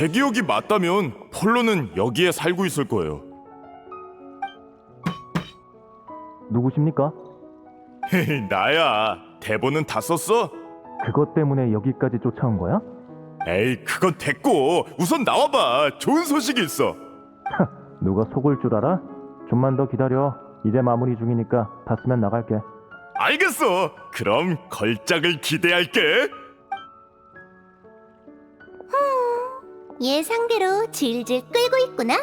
제 기억이 맞다면 폴로는 여기에 살고 있을 거예요. 누구십니까? 헤헤, 나야. 대본은 다 썼어? 그것 때문에 여기까지 쫓아온 거야? 에이, 그건 됐고 우선 나와봐. 좋은 소식이 있어. 누가 속을 줄 알아? 좀만 더 기다려. 이제 마무리 중이니까 다 쓰면 나갈게. 알겠어. 그럼 걸작을 기대할게. 예상대로 질질 끌고 있구나.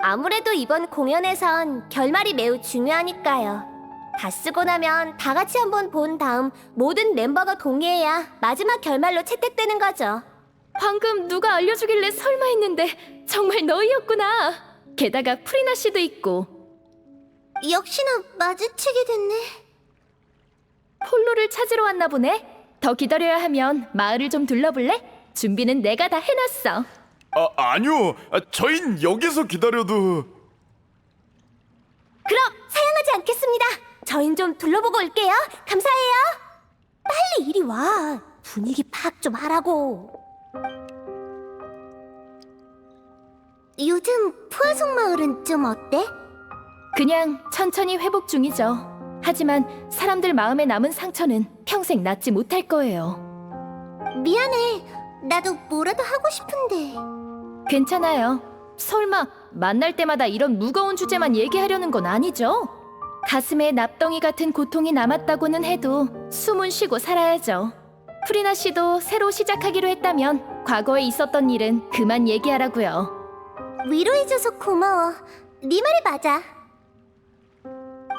아무래도 이번 공연에선 결말이 매우 중요하니까요. 다 쓰고 나면 다 같이 한번 본 다음 모든 멤버가 동의해야 마지막 결말로 채택되는 거죠. 방금 누가 알려주길래 설마 했는데 정말 너희였구나. 게다가 프리나 씨도 있고 역시나 마주치게 됐네. 폴로를 찾으러 왔나 보네. 더 기다려야 하면 마을을 좀 둘러볼래? 준비는 내가 다 해놨어. 아, 아니요. 아, 저흰 여기서 기다려도 그럼 사양하지 않겠습니다. 저흰 좀 둘러보고 올게요. 감사해요. 빨리 이리 와. 분위기 파악 좀 하라고. 요즘 푸아송 마을은 좀 어때? 그냥 천천히 회복 중이죠. 하지만 사람들 마음에 남은 상처는 평생 낫지 못할 거예요. 미안해. 나도 뭐라도 하고 싶은데. 괜찮아요. 설마 만날 때마다 이런 무거운 주제만 얘기하려는 건 아니죠? 가슴에 납덩이 같은 고통이 남았다고는 해도 숨은 쉬고 살아야죠. 프리나 씨도 새로 시작하기로 했다면 과거에 있었던 일은 그만 얘기하라고요. 위로해줘서 고마워. 네 말이 맞아.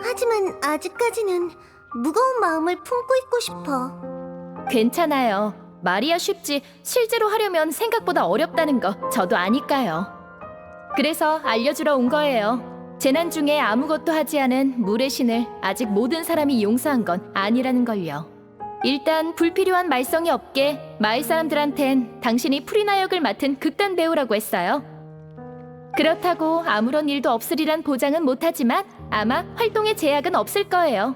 하지만 아직까지는 무거운 마음을 품고 있고 싶어. 괜찮아요. 말이야 쉽지 실제로 하려면 생각보다 어렵다는 거 저도 아니까요. 그래서 알려주러 온 거예요. 재난 중에 아무것도 하지 않은 물의 신을 아직 모든 사람이 용서한 건 아니라는 걸요. 일단 불필요한 말썽이 없게 마을 사람들한텐 당신이 프리나 역을 맡은 극단 배우라고 했어요. 그렇다고 아무런 일도 없으리란 보장은 못하지만 아마 활동에 제약은 없을 거예요.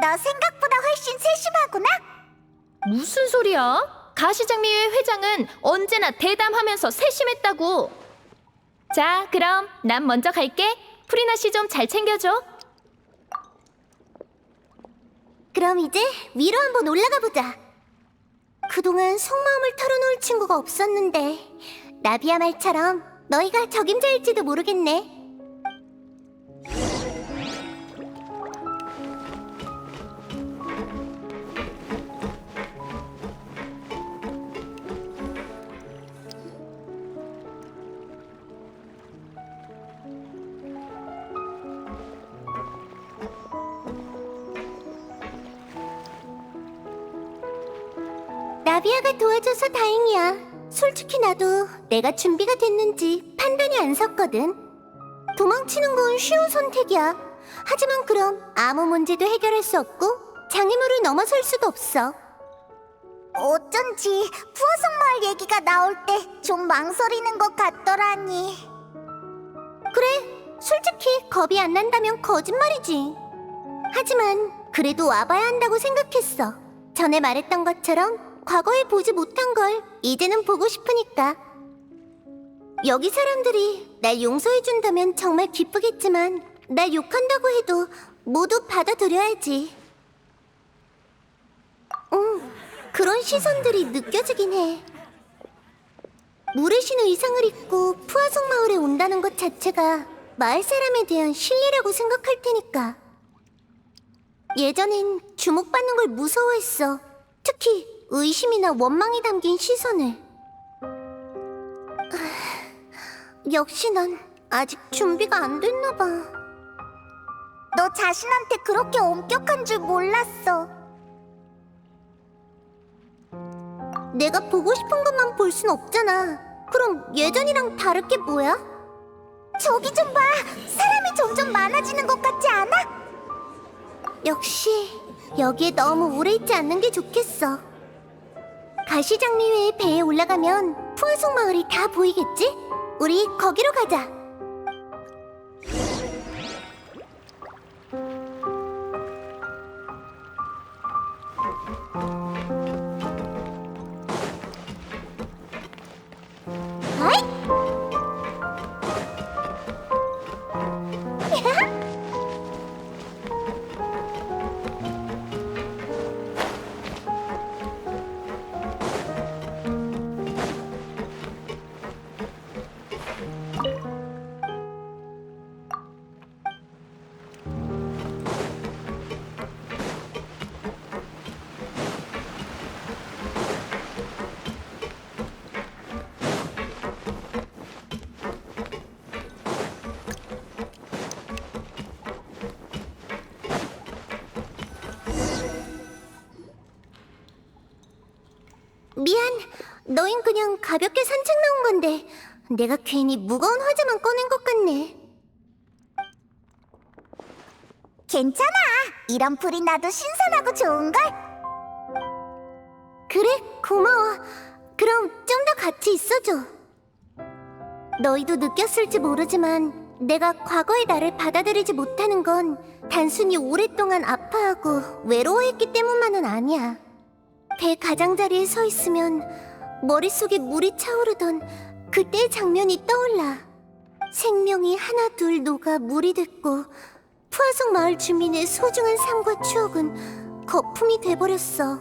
너 생각보다 훨씬 세심하구나. 무슨 소리야? 가시장미회 회장은 언제나 대담하면서 세심했다고. 자, 그럼 난 먼저 갈게. 프리나 씨 좀 잘 챙겨줘. 그럼 이제 위로 한번 올라가 보자. 그동안 속마음을 털어놓을 친구가 없었는데 나비야 말처럼 너희가 적임자일지도 모르겠네. 나비아가 도와줘서 다행이야. 솔직히 나도 내가 준비가 됐는지 판단이 안 섰거든. 도망치는 건 쉬운 선택이야. 하지만 그럼 아무 문제도 해결할 수 없고 장애물을 넘어설 수도 없어. 어쩐지 푸어성 마을 얘기가 나올 때 좀 망설이는 것 같더라니. 그래, 솔직히 겁이 안 난다면 거짓말이지. 하지만 그래도 와봐야 한다고 생각했어. 전에 말했던 것처럼 과거에 보지 못한 걸 이제는 보고 싶으니까. 여기 사람들이 날 용서해준다면 정말 기쁘겠지만 날 욕한다고 해도 모두 받아들여야지. 응, 그런 시선들이 느껴지긴 해. 물의 신 의상을 입고 푸아송 마을에 온다는 것 자체가 마을 사람에 대한 신뢰라고 생각할 테니까. 예전엔 주목받는 걸 무서워했어. 특히 의심이나 원망이 담긴 시선을. 아, 역시 난 아직 준비가 안 됐나 봐. 너 자신한테 그렇게 엄격한 줄 몰랐어. 내가 보고 싶은 것만 볼 순 없잖아. 그럼 예전이랑 다를 게 뭐야? 저기 좀 봐. 사람이 점점 많아지는 것 같지 않아? 역시 여기에 너무 오래 있지 않는 게 좋겠어. 가시장미회의 배에 올라가면 푸아송 마을이 다 보이겠지? 우리 거기로 가자. 너흰 그냥 가볍게 산책 나온 건데 내가 괜히 무거운 화제만 꺼낸 것 같네. 괜찮아. 이런 풀이 나도 신선하고 좋은걸? 그래, 고마워. 그럼 좀 더 같이 있어줘. 너희도 느꼈을지 모르지만 내가 과거의 나를 받아들이지 못하는 건 단순히 오랫동안 아파하고 외로워했기 때문만은 아니야. 배 가장자리에 서 있으면 머릿속에 물이 차오르던 그때의 장면이 떠올라. 생명이 하나 둘 녹아 물이 됐고 푸아속 마을 주민의 소중한 삶과 추억은 거품이 돼버렸어.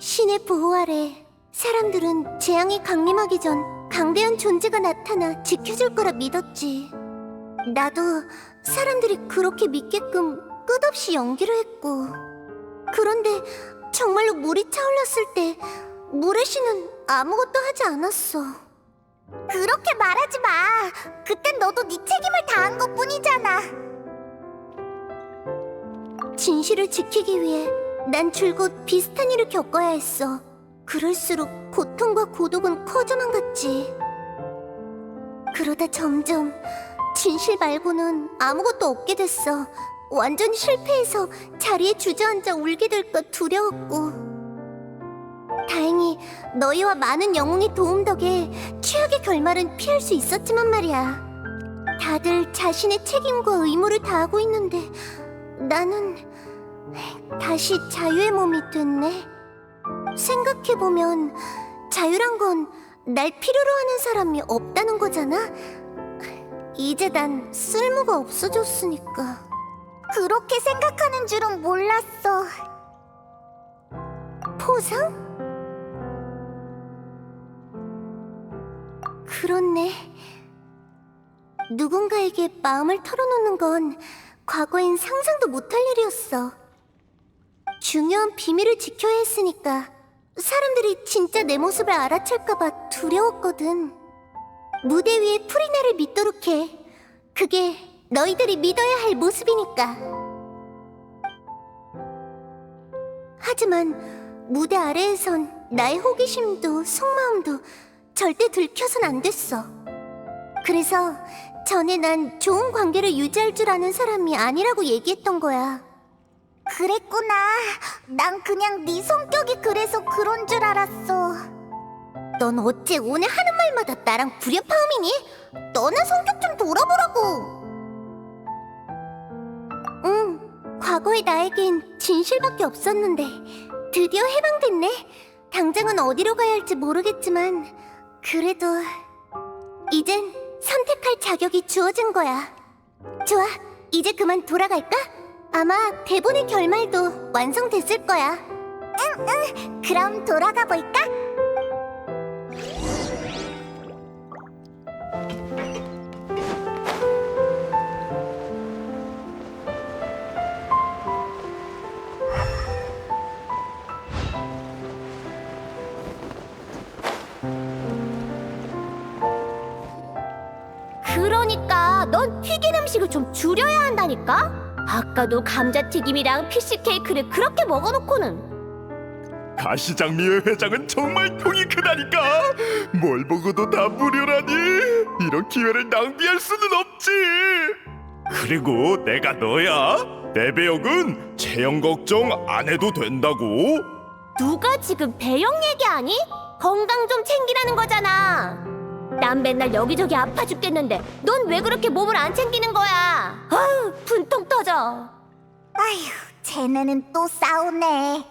신의 보호 아래 사람들은 재앙이 강림하기 전 강대한 존재가 나타나 지켜줄 거라 믿었지. 나도 사람들이 그렇게 믿게끔 끝없이 연기를 했고. 그런데 정말로 물이 차올랐을 때 물의 신은 아무것도 하지 않았어. 그렇게 말하지 마. 그땐 너도 네 책임을 다한 것 뿐이잖아. 진실을 지키기 위해 난 줄곧 비슷한 일을 겪어야 했어. 그럴수록 고통과 고독은 커져만 갔지. 그러다 점점 진실 말고는 아무것도 없게 됐어. 완전히 실패해서 자리에 주저앉아 울게 될까 두려웠고. 다행히 너희와 많은 영웅의 도움 덕에 최악의 결말은 피할 수 있었지만 말이야. 다들 자신의 책임과 의무를 다하고 있는데 나는 다시 자유의 몸이 됐네. 생각해보면 자유란 건 날 필요로 하는 사람이 없다는 거잖아. 이제 난 쓸모가 없어졌으니까. 그렇게 생각하는 줄은 몰랐어. 포상? 그렇네. 누군가에게 마음을 털어놓는 건 과거엔 상상도 못할 일이었어. 중요한 비밀을 지켜야 했으니까 사람들이 진짜 내 모습을 알아챌까봐 두려웠거든. 무대 위에 프리나를 믿도록 해. 그게 너희들이 믿어야 할 모습이니까. 하지만 무대 아래에선 나의 호기심도 속마음도 절대 들켜선 안 됐어. 그래서 전에 난 좋은 관계를 유지할 줄 아는 사람이 아니라고 얘기했던 거야. 그랬구나. 난 그냥 네 성격이 그래서 그런 줄 알았어. 넌 어째 오늘 하는 말마다 나랑 불협화음이니? 너나 성격 좀 돌아보라고. 응, 과거의 나에겐 진실밖에 없었는데 드디어 해방됐네. 당장은 어디로 가야 할지 모르겠지만 그래도 이젠 선택할 자격이 주어진 거야. 좋아, 이제 그만 돌아갈까? 아마 대본의 결말도 완성됐을 거야. 응, 응. 그럼 돌아가 볼까? 넌 튀긴 음식을 좀 줄여야 한다니까? 아까도 감자튀김이랑 피시 케이크를 그렇게 먹어놓고는 가시장미회 회장은 정말 통이 크다니까. 뭘 보고도 다 무료라니. 이런 기회를 낭비할 수는 없지. 그리고 내가 너야. 내 배역은 체형 걱정 안 해도 된다고. 누가 지금 배영 얘기하니? 건강 좀 챙기라는 거잖아. 난 맨날 여기저기 아파 죽겠는데 넌 왜 그렇게 몸을 안 챙기는 거야? 아유 분통 터져. 아휴 쟤네는 또 싸우네.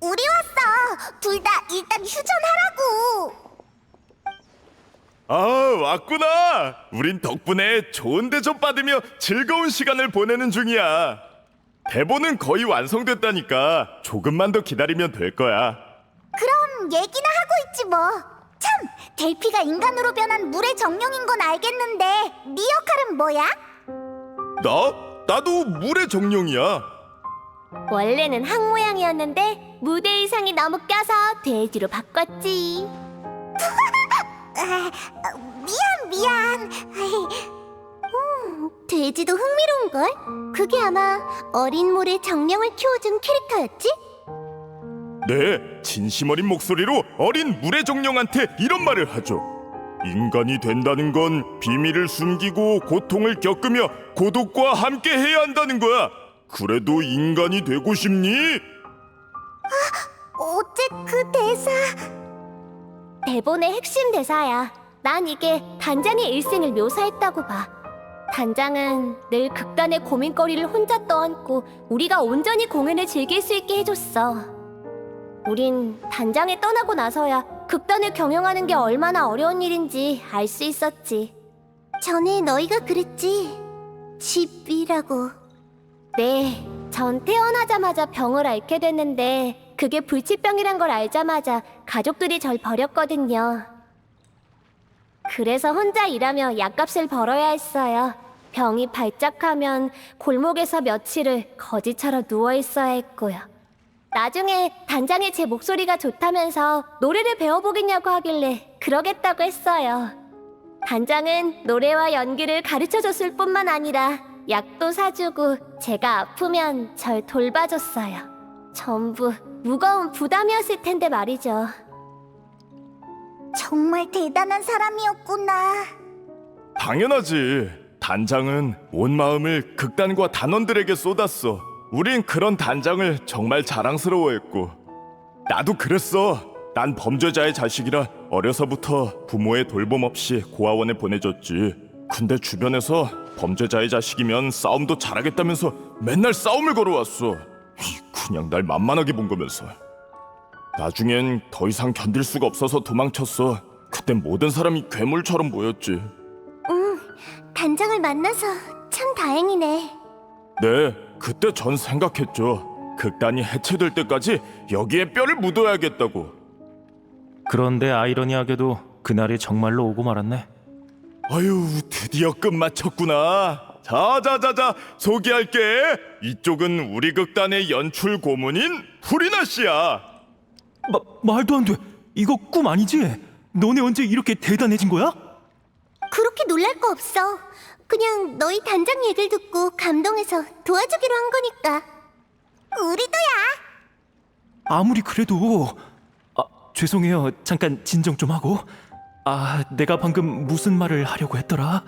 우리 왔어. 둘 다 일단 휴전하라고. 아 왔구나. 우린 덕분에 좋은 대접 받으며 즐거운 시간을 보내는 중이야. 대본은 거의 완성됐다니까 조금만 더 기다리면 될 거야. 얘기나 하고 있지 뭐. 참, 델피가 인간으로 변한 물의 정령인 건 알겠는데 네 역할은 뭐야? 나? 나도 물의 정령이야. 원래는 항 모양이었는데 무대 의상이 너무 껴서 돼지로 바꿨지. 미안 미안. 음, 돼지도 흥미로운 걸. 그게 아마 어린 물의 정령을 키워준 캐릭터였지? 네, 진심 어린 목소리로 어린 물의 정령한테 이런 말을 하죠. 인간이 된다는 건 비밀을 숨기고 고통을 겪으며 고독과 함께 해야 한다는 거야. 그래도 인간이 되고 싶니? 어째 그 대사 대본의 핵심 대사야. 난 이게 단장의 일생을 묘사했다고 봐. 단장은 늘 극단의 고민거리를 혼자 떠안고 우리가 온전히 공연을 즐길 수 있게 해줬어. 우린 단장에 떠나고 나서야 극단을 경영하는 게 얼마나 어려운 일인지 알 수 있었지. 전에 너희가 그랬지. 집이라고. 네, 전 태어나자마자 병을 앓게 됐는데 그게 불치병이란 걸 알자마자 가족들이 절 버렸거든요. 그래서 혼자 일하며 약값을 벌어야 했어요. 병이 발작하면 골목에서 며칠을 거지처럼 누워 있어야 했고요. 나중에 단장이 제 목소리가 좋다면서 노래를 배워보겠냐고 하길래 그러겠다고 했어요. 단장은 노래와 연기를 가르쳐 줬을 뿐만 아니라 약도 사주고 제가 아프면 절 돌봐줬어요. 전부 무거운 부담이었을 텐데 말이죠. 정말 대단한 사람이었구나. 당연하지. 단장은 온 마음을 극단과 단원들에게 쏟았어. 우린 그런 단장을 정말 자랑스러워했고. 나도 그랬어. 난 범죄자의 자식이라 어려서부터 부모의 돌봄 없이 고아원에 보내졌지. 근데 주변에서 범죄자의 자식이면 싸움도 잘하겠다면서 맨날 싸움을 걸어왔어. 그냥 날 만만하게 본 거면서. 나중엔 더 이상 견딜 수가 없어서 도망쳤어. 그땐 모든 사람이 괴물처럼 보였지. 응, 단장을 만나서 참 다행이네. 네, 그때 전 생각했죠. 극단이 해체될 때까지 여기에 뼈를 묻어야겠다고. 그런데 아이러니하게도 그날이 정말로 오고 말았네. 아유, 드디어 끝마쳤구나. 자자자자, 소개할게. 이쪽은 우리 극단의 연출 고문인 후리나 씨야. 마, 말도 안 돼. 이거 꿈 아니지? 너네 언제 이렇게 대단해진 거야? 그렇게 놀랄 거 없어. 그냥 너희 단장 얘기를 듣고 감동해서 도와주기로 한 거니까. 우리도야. 아무리 그래도 아, 죄송해요. 잠깐 진정 좀 하고. 아, 내가 방금 무슨 말을 하려고 했더라?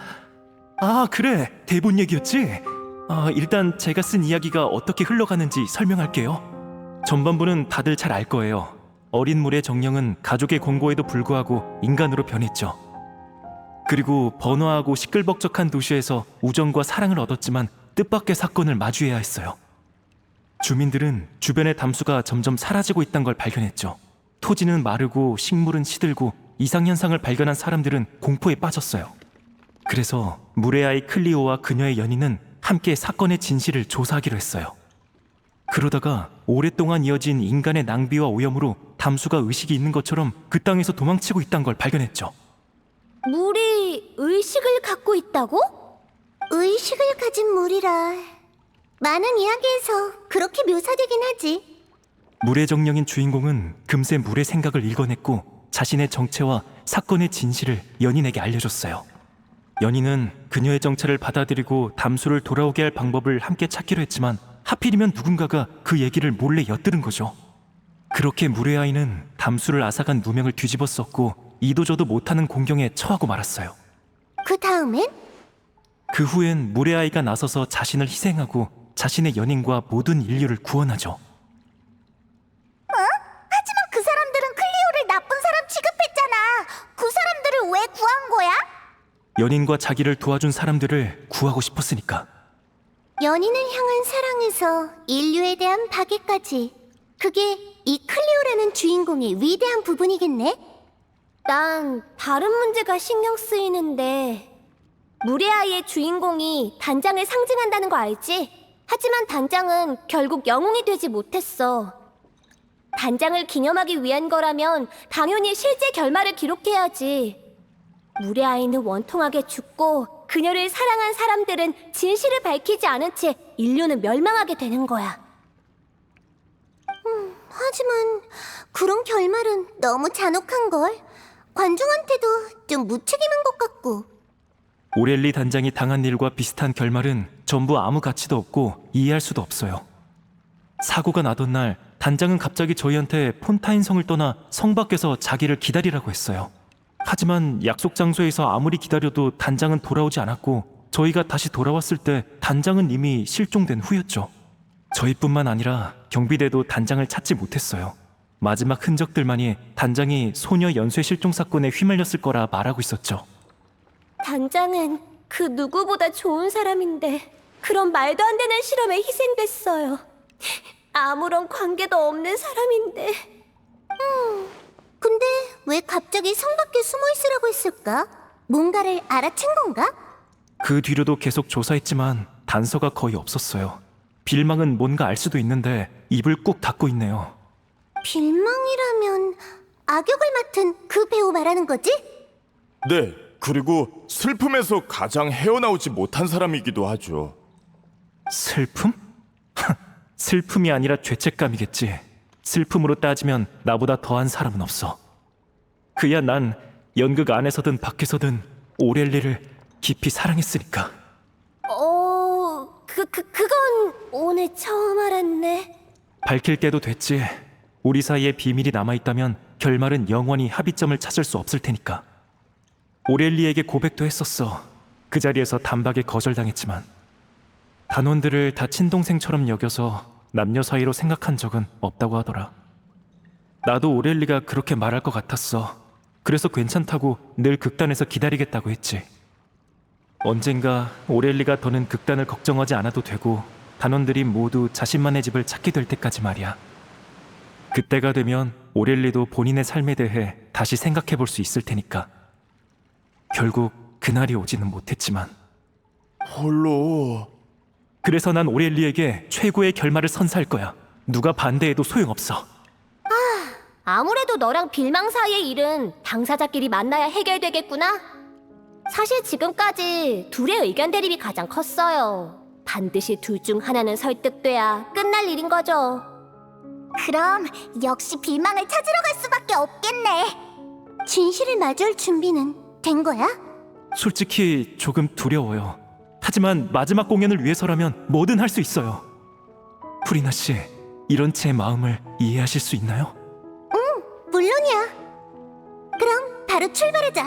아, 그래. 대본 얘기였지? 아, 일단 제가 쓴 이야기가 어떻게 흘러가는지 설명할게요. 전반부는 다들 잘 알 거예요. 어린 물의 정령은 가족의 권고에도 불구하고 인간으로 변했죠. 그리고 번화하고 시끌벅적한 도시에서 우정과 사랑을 얻었지만 뜻밖의 사건을 마주해야 했어요. 주민들은 주변의 담수가 점점 사라지고 있다는 걸 발견했죠. 토지는 마르고 식물은 시들고 이상현상을 발견한 사람들은 공포에 빠졌어요. 그래서 물의 아이 클리오와 그녀의 연인은 함께 사건의 진실을 조사하기로 했어요. 그러다가 오랫동안 이어진 인간의 낭비와 오염으로 담수가 의식이 있는 것처럼 그 땅에서 도망치고 있다는 걸 발견했죠. 물이 의식을 갖고 있다고? 의식을 가진 물이라. 많은 이야기에서 그렇게 묘사되긴 하지. 물의 정령인 주인공은 금세 물의 생각을 읽어냈고 자신의 정체와 사건의 진실을 연인에게 알려줬어요. 연인은 그녀의 정체를 받아들이고 담수를 돌아오게 할 방법을 함께 찾기로 했지만 하필이면 누군가가 그 얘기를 몰래 엿들은 거죠. 그렇게 물의 아이는 담수를 앗아간 누명을 뒤집어 썼고 이도저도 못하는 공경에 처하고 말았어요. 그 다음엔? 그 후엔 물의 아이가 나서서 자신을 희생하고 자신의 연인과 모든 인류를 구원하죠. 하지만 그 사람들은 클리오를 나쁜 사람 취급했잖아. 그 사람들을 왜 구한 거야? 연인과 자기를 도와준 사람들을 구하고 싶었으니까. 연인을 향한 사랑에서 인류에 대한 파괴까지. 그게 이 클리오라는 주인공의 위대한 부분이겠네? 난 다른 문제가 신경 쓰이는데 물의 아이의 주인공이 단장을 상징한다는 거 알지? 하지만 단장은 결국 영웅이 되지 못했어. 단장을 기념하기 위한 거라면 당연히 실제 결말을 기록해야지. 물의 아이는 원통하게 죽고 그녀를 사랑한 사람들은 진실을 밝히지 않은 채 인류는 멸망하게 되는 거야. 음, 하지만 그런 결말은 너무 잔혹한 걸. 관중한테도 좀 무책임한 것 같고. 오렐리 단장이 당한 일과 비슷한 결말은 전부 아무 가치도 없고 이해할 수도 없어요. 사고가 나던 날 단장은 갑자기 저희한테 폰타인성을 떠나 성 밖에서 자기를 기다리라고 했어요. 하지만 약속 장소에서 아무리 기다려도 단장은 돌아오지 않았고 저희가 다시 돌아왔을 때 단장은 이미 실종된 후였죠. 저희뿐만 아니라 경비대도 단장을 찾지 못했어요. 마지막 흔적들만이 단장이 소녀 연쇄 실종 사건에 휘말렸을 거라 말하고 있었죠. 단장은 그 누구보다 좋은 사람인데 그런 말도 안 되는 실험에 희생됐어요. 아무런 관계도 없는 사람인데 근데 왜 갑자기 성 밖에 숨어 있으라고 했을까? 뭔가를 알아챈 건가? 그 뒤로도 계속 조사했지만 단서가 거의 없었어요. 빌망은 뭔가 알 수도 있는데 입을 꾹 닫고 있네요. 빌망이라면 악역을 맡은 그 배우 말하는 거지? 네, 그리고 슬픔에서 가장 헤어나오지 못한 사람이기도 하죠. 슬픔? 슬픔이 아니라 죄책감이겠지. 슬픔으로 따지면 나보다 더한 사람은 없어. 그야 난 연극 안에서든 밖에서든 오렐리를 깊이 사랑했으니까. 어... 그, 그, 그건 오늘 처음 알았네. 밝힐 때도 됐지. 우리 사이에 비밀이 남아있다면 결말은 영원히 합의점을 찾을 수 없을 테니까. 오렐리에게 고백도 했었어. 그 자리에서 단박에 거절당했지만. 단원들을 다 친동생처럼 여겨서 남녀 사이로 생각한 적은 없다고 하더라. 나도 오렐리가 그렇게 말할 것 같았어. 그래서 괜찮다고 늘 극단에서 기다리겠다고 했지. 언젠가 오렐리가 더는 극단을 걱정하지 않아도 되고 단원들이 모두 자신만의 집을 찾게 될 때까지 말이야. 그때가 되면 오렐리도 본인의 삶에 대해 다시 생각해 볼 수 있을 테니까. 결국 그날이 오지는 못했지만 홀로 그래서 난 오렐리에게 최고의 결말을 선사할 거야. 누가 반대해도 소용없어. 아무래도 너랑 빌망 사이의 일은 당사자끼리 만나야 해결되겠구나. 사실 지금까지 둘의 의견 대립이 가장 컸어요. 반드시 둘 중 하나는 설득돼야 끝날 일인 거죠. 그럼 역시 빌망을 찾으러 갈 수밖에 없겠네. 진실을 마주할 준비는 된 거야? 솔직히 조금 두려워요. 하지만 마지막 공연을 위해서라면 뭐든 할 수 있어요. 프리나 씨, 이런 제 마음을 이해하실 수 있나요? 물론이야. 그럼 바로 출발하자.